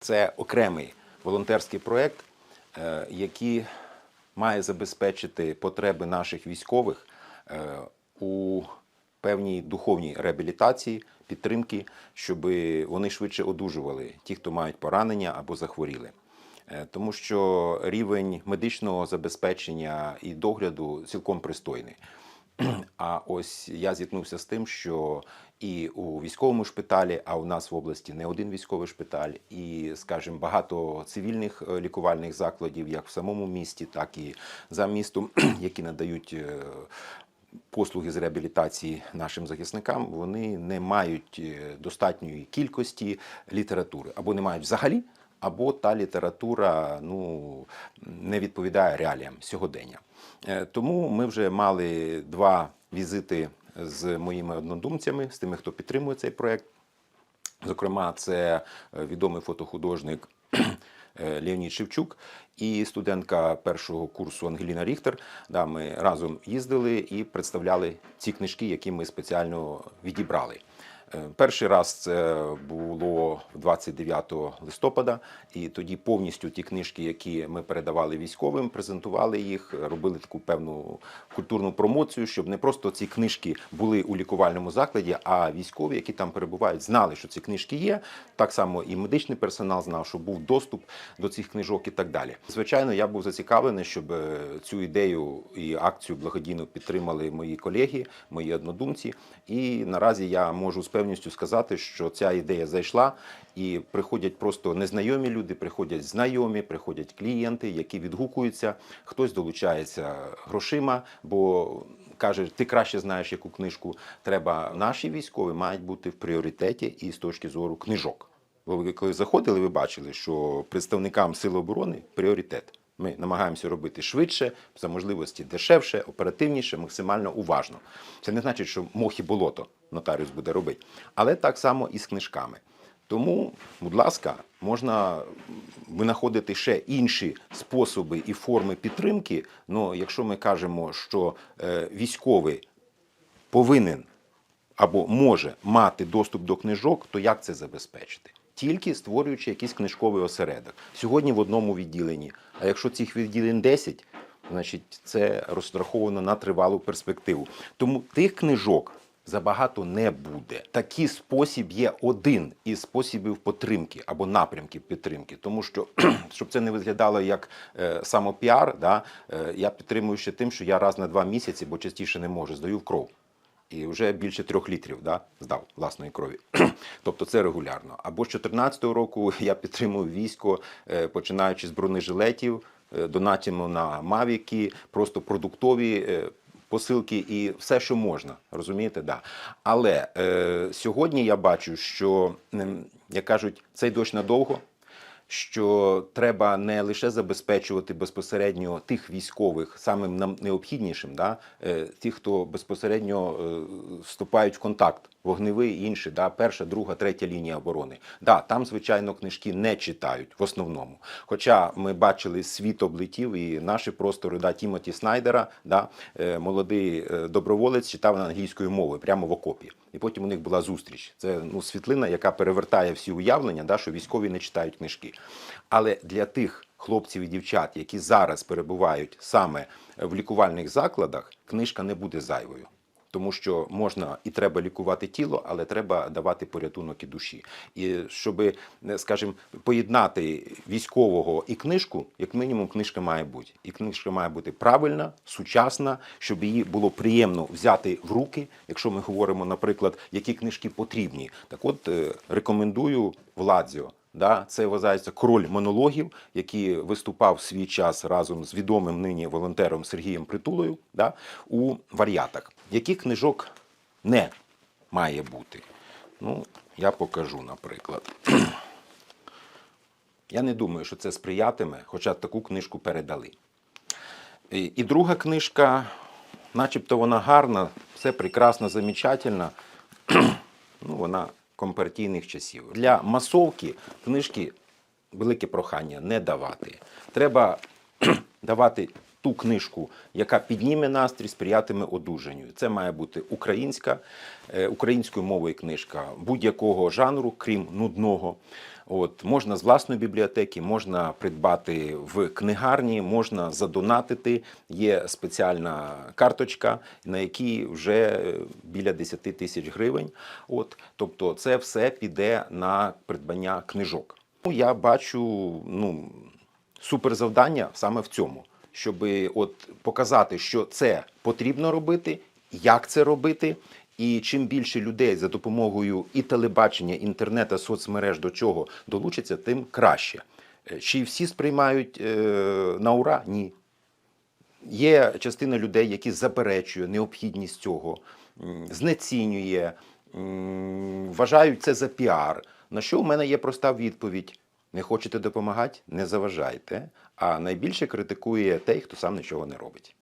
Це окремий волонтерський проєкт, е, який має забезпечити потреби наших військових е, у певній духовній реабілітації, підтримки, щоб вони швидше одужували, ті, хто мають поранення або захворіли. Е, Тому що рівень медичного забезпечення і догляду цілком пристойний. А ось я зіткнувся з тим, що і у військовому шпиталі, а у нас в області не один військовий шпиталь, і, скажімо, багато цивільних е, лікувальних закладів, як в самому місті, так і за містом, які надають е, послуги з реабілітації нашим захисникам, вони не мають е, достатньої кількості літератури або не мають взагалі. Або та література ну, не відповідає реаліям сьогодення. Е, Тому ми вже мали два візити з моїми однодумцями, з тими, хто підтримує цей проект. Зокрема, це е, відомий фотохудожник е, Леонід Шевчук і студентка першого курсу Ангеліна Ріхтер. Да, ми разом їздили і представляли ці книжки, які ми спеціально відібрали. Е, Перший раз це було 29 листопада, і тоді повністю ті книжки, які ми передавали військовим, презентували їх, робили таку певну культурну промоцію, щоб не просто ці книжки були у лікувальному закладі, а військові, які там перебувають, знали, що ці книжки є. Так само і медичний персонал знав, що був доступ до цих книжок і так далі. Звичайно, я був зацікавлений, щоб е, цю ідею і акцію благодійно підтримали мої колеги, мої однодумці. І наразі я можу з певністю сказати, що ця ідея зайшла, і приходять просто незнайомі люди, приходять знайомі, приходять клієнти, які відгукуються. Хтось долучається грошима, бо каже, ти краще знаєш, яку книжку треба. Наші військові мають бути в пріоритеті і з точки зору книжок. Бо ви коли заходили, ви бачили, що представникам Сил оборони пріоритет. Ми намагаємося робити швидше, за можливості дешевше, оперативніше, максимально уважно. Це не значить, що мох болото нотаріус буде робити, але так само і з книжками. Тому, будь ласка, можна винаходити ще інші способи і форми підтримки. Ну, якщо ми кажемо, що е, військовий повинен або може мати доступ до книжок, то як це забезпечити? Тільки створюючи якийсь книжковий осередок. Сьогодні в одному відділенні. А якщо цих відділень 10, значить це розраховано на тривалу перспективу. Тому тих книжок забагато не буде. Такий спосіб є один із способів підтримки або напрямків підтримки. Тому що, щоб це не виглядало як е, самопіар, да, е, я підтримую ще тим, що я раз на два місяці, бо частіше не можу, здаю в кров. І вже більше трьох літрів да, здав власної крові. тобто це регулярно. Або з 2014 року я підтримую військо, е, починаючи з бронежилетів, е, донатимо на мавіки, просто продуктові. е, Посилки і все, що можна, розумієте, да. Але е, сьогодні я бачу, що як кажуть, цей дощ надовго, що треба не лише забезпечувати безпосередньо тих військових самим нам необхіднішим, да, е, тих, хто безпосередньо е, вступають в контакт, вогневий і інші, да, перша, друга, третя лінія оборони. Да, там, звичайно, книжки не читають в основному. Хоча ми бачили світ облетів і наші простори да, Тімоті Снайдера, да, е, молодий доброволець читав англійською мовою прямо в окопі. І потім у них була зустріч. Це ну, світлина, яка перевертає всі уявлення, да, що військові не читають книжки. Але для тих хлопців і дівчат, які зараз перебувають саме в лікувальних закладах, книжка не буде зайвою. Тому що можна і треба лікувати тіло, але треба давати порятунок і душі. І щоб, скажімо, поєднати військового і книжку, як мінімум, книжка має бути. І книжка має бути правильна, сучасна, щоб її було приємно взяти в руки. Якщо ми говоримо, наприклад, які книжки потрібні, так от е, рекомендую Владзіо. Да, це вважається король монологів, який виступав в свій час разом з відомим нині волонтером Сергієм Притулою да, у варіатах. Яких книжок не має бути? Ну, я покажу, наприклад. Я не думаю, що це сприятиме, хоча таку книжку передали. І, і друга книжка, начебто вона гарна, все прекрасно, замечательно. ну, вона компартійних часів. Для масовки книжки велике прохання не давати. Треба давати ту книжку, яка підніме настрій, сприятиме одужанню. Це має бути українська, е, українською мовою книжка будь-якого жанру, крім нудного. От можна з власної бібліотеки, можна придбати в книгарні, можна задонатити. Є спеціальна карточка, на якій вже е, біля 10 тисяч гривень. От, тобто, це все піде на придбання книжок. Ну, Я бачу ну, суперзавдання саме в цьому, щоб от показати, що це потрібно робити, як це робити. І чим більше людей за допомогою і телебачення, інтернету, соцмереж до чого долучаться, тим краще. Е, Чи всі сприймають е, на ура? Ні. Є частина людей, які заперечує необхідність цього, знецінює, вважають це за піар. На що у мене є проста відповідь: не хочете допомагати? Не заважайте. А найбільше критикує той, хто сам нічого не робить.